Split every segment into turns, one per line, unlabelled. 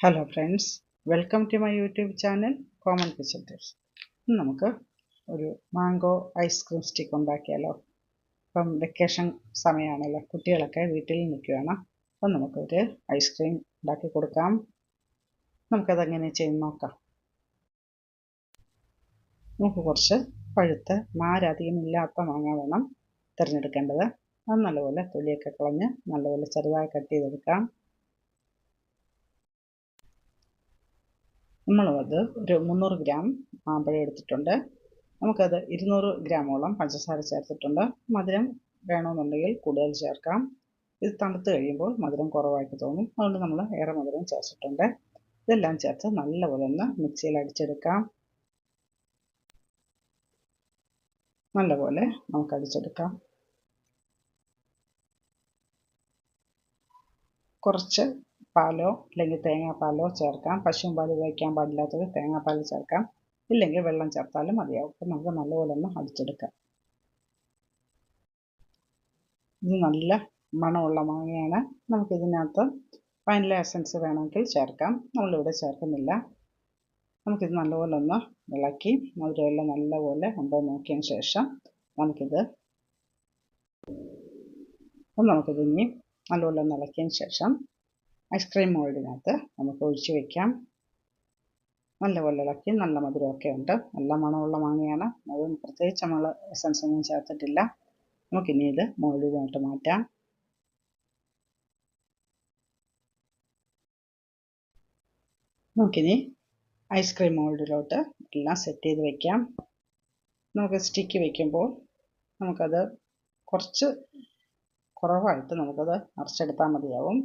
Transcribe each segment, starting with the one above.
Hello friends welcome to my YouTube channel common kitchen tips നമുക്ക് ഒരു mango ice cream stick ഉണ്ടാക്കിയാലോ? ഇപ്പം vacation സമയമാണല്ലോ കുട്ടികളൊക്കെ വീട്ടിൽ നിൽക്കുകയാണ്. അപ്പം നമുക്കൊരു ഐസ്ക്രീം ഉണ്ടാക്കി കൊടുക്കാം. നമുക്കതെങ്ങനെ ചെയ്ത് നോക്കാം. നമുക്ക് കുറച്ച് പഴുത്ത് നാരധികം ഇല്ലാത്ത മാങ്ങ വേണം തിരഞ്ഞെടുക്കേണ്ടത്. അത് നല്ലപോലെ തൊലിയൊക്കെ കളഞ്ഞ് നല്ലപോലെ ചെറുതായി കട്ട് ചെയ്തെടുക്കാം. നമ്മളത് ഒരു മുന്നൂറ് ഗ്രാം മാമ്പഴം എടുത്തിട്ടുണ്ട്. നമുക്കത് ഇരുന്നൂറ് ഗ്രാമോളം പഞ്ചസാര ചേർത്തിട്ടുണ്ട്. മധുരം വേണമെന്നുണ്ടെങ്കിൽ കൂടുതൽ ചേർക്കാം. ഇത് തണുത്ത് കഴിയുമ്പോൾ മധുരം കുറവായിട്ട് തോന്നും. അതുകൊണ്ട് നമ്മൾ ഏറെ മധുരം ചേർത്തിട്ടുണ്ട്. ഇതെല്ലാം ചേർത്ത് നല്ലപോലെ ഒന്ന് മിക്സിയിൽ അടിച്ചെടുക്കാം. നല്ലപോലെ നമുക്ക് അടിച്ചെടുക്കാം. കുറച്ച് പാലോ അല്ലെങ്കിൽ തേങ്ങാപ്പാലോ ചേർക്കാം. പശുവും പാൽ ഉപയോഗിക്കാൻ പാടില്ലാത്തത് തേങ്ങാപ്പാൽ ചേർക്കാം. ഇല്ലെങ്കിൽ വെള്ളം ചേർത്താലും മതിയാവും. അപ്പം നമുക്ക് നല്ലപോലെ ഒന്ന് അടിച്ചെടുക്കാം. ഇത് നല്ല മണമുള്ള മാങ്ങയാണ്. നമുക്കിതിനകത്ത് വാനില എസൻസ് വേണമെങ്കിൽ ചേർക്കാം. നമ്മളിവിടെ ചേർക്കുന്നില്ല. നമുക്കിത് നല്ലപോലെ ഒന്ന് ഇളക്കി മധുരമെല്ലാം നല്ലപോലെ ഉണ്ടോ നോക്കിയതിന് ശേഷം നമുക്കിത് നമുക്കിത് ഇനി നല്ലപോലെ ഒന്ന് ഇളക്കിയതിന് ശേഷം ഐസ്ക്രീം മോൾഡിനകത്ത് നമുക്ക് ഒഴിച്ച് വയ്ക്കാം നല്ലപോലെ ഇളക്കി നല്ല മധുരമൊക്കെ ഉണ്ട്. നല്ല മണമുള്ള മാങ്ങയാണ്. അത് പ്രത്യേകിച്ച് നമ്മൾ എസൻസ് ഒന്നും ചേർത്തിട്ടില്ല. നമുക്കിനി ഇത് മോൾഡിനായിട്ട് മാറ്റാം. നമുക്കിനി ഐസ്ക്രീം മോൾഡിലോട്ട് എല്ലാം സെറ്റ് ചെയ്ത് വയ്ക്കാം നമുക്ക് സ്റ്റിക്ക് വയ്ക്കുമ്പോൾ നമുക്കത് കുറച്ച് കുറവായിട്ട് നമുക്കത് അരച്ചെടുത്താൽ മതിയാവും.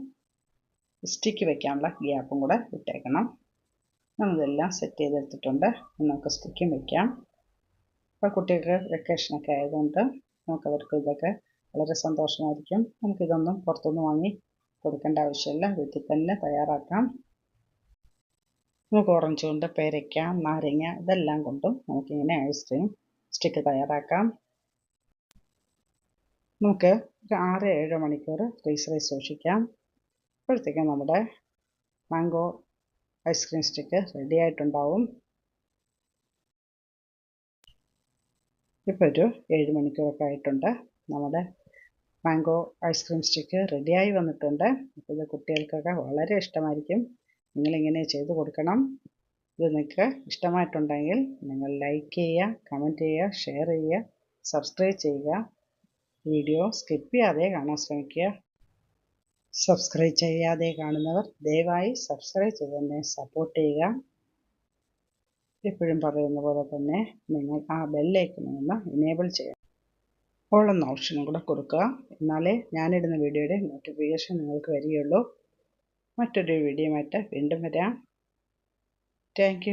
സ്റ്റിക്ക് വെക്കാനുള്ള ഗ്യാപ്പും കൂടെ ഇട്ടേക്കണം. നമ്മളിതെല്ലാം സെറ്റ് ചെയ്തെടുത്തിട്ടുണ്ട്. നമുക്ക് സ്റ്റിക്കും വെക്കാം. ഇപ്പോൾ കുട്ടികൾക്ക് വെക്കേഷനൊക്കെ ആയതുകൊണ്ട് നമുക്കവർക്ക് ഇതൊക്കെ വളരെ സന്തോഷമായിരിക്കും. നമുക്കിതൊന്നും പുറത്തുനിന്ന് വാങ്ങി കൊടുക്കേണ്ട ആവശ്യമില്ല. വീട്ടിൽ തന്നെ തയ്യാറാക്കാം. നമുക്ക് ഓറഞ്ച് കൊണ്ട് പേരയ്ക്ക നാരങ്ങ ഇതെല്ലാം കൊണ്ടും നമുക്കിങ്ങനെ ഐസ്ക്രീം സ്റ്റിക്ക് തയ്യാറാക്കാം. നമുക്ക് ഒരു ആറ് ഏഴ് മണിക്കൂർ ഫ്രീസറിൽ സൂക്ഷിക്കാം. അപ്പോഴത്തേക്കും നമ്മുടെ മാംഗോ ഐസ്ക്രീം സ്റ്റിക്ക് റെഡി ആയിട്ടുണ്ടാവും. ഇപ്പോൾ ഒരു ഏഴ് മണിക്കൂറൊക്കെ ആയിട്ടുണ്ട്. നമ്മുടെ മാംഗോ ഐസ്ക്രീം സ്റ്റിക്ക് റെഡിയായി വന്നിട്ടുണ്ട്. ഇത് കുട്ടികൾക്കൊക്കെ വളരെ ഇഷ്ടമായിരിക്കും. നിങ്ങളിങ്ങനെ ചെയ്തു കൊടുക്കണം. ഇത് നിങ്ങൾക്ക് ഇഷ്ടമായിട്ടുണ്ടെങ്കിൽ നിങ്ങൾ ലൈക്ക് ചെയ്യുക കമന്റ് ചെയ്യുക ഷെയർ ചെയ്യുക സബ്സ്ക്രൈബ് ചെയ്യുക. വീഡിയോ സ്കിപ്പ് ചെയ്യാതെ കാണാൻ ശ്രമിക്കുക. സബ്സ്ക്രൈബ് ചെയ്യാതെ കാണുന്നവർ ദയവായി സബ്സ്ക്രൈബ് ചെയ്ത് തന്നെ സപ്പോർട്ട് ചെയ്യുക. എപ്പോഴും പറയുന്ന പോലെ തന്നെ നിങ്ങൾ ആ ബെല്ലേക്ക് നിന്ന് എനേബിൾ ചെയ്യുക ഓൾ ഓപ്ഷനും കൂടെ കൊടുക്കുക. എന്നാലേ ഞാനിടുന്ന വീഡിയോയുടെ നോട്ടിഫിക്കേഷൻ നിങ്ങൾക്ക് വരികയുള്ളൂ. മറ്റൊരു വീഡിയോ വീണ്ടും വരാം. താങ്ക്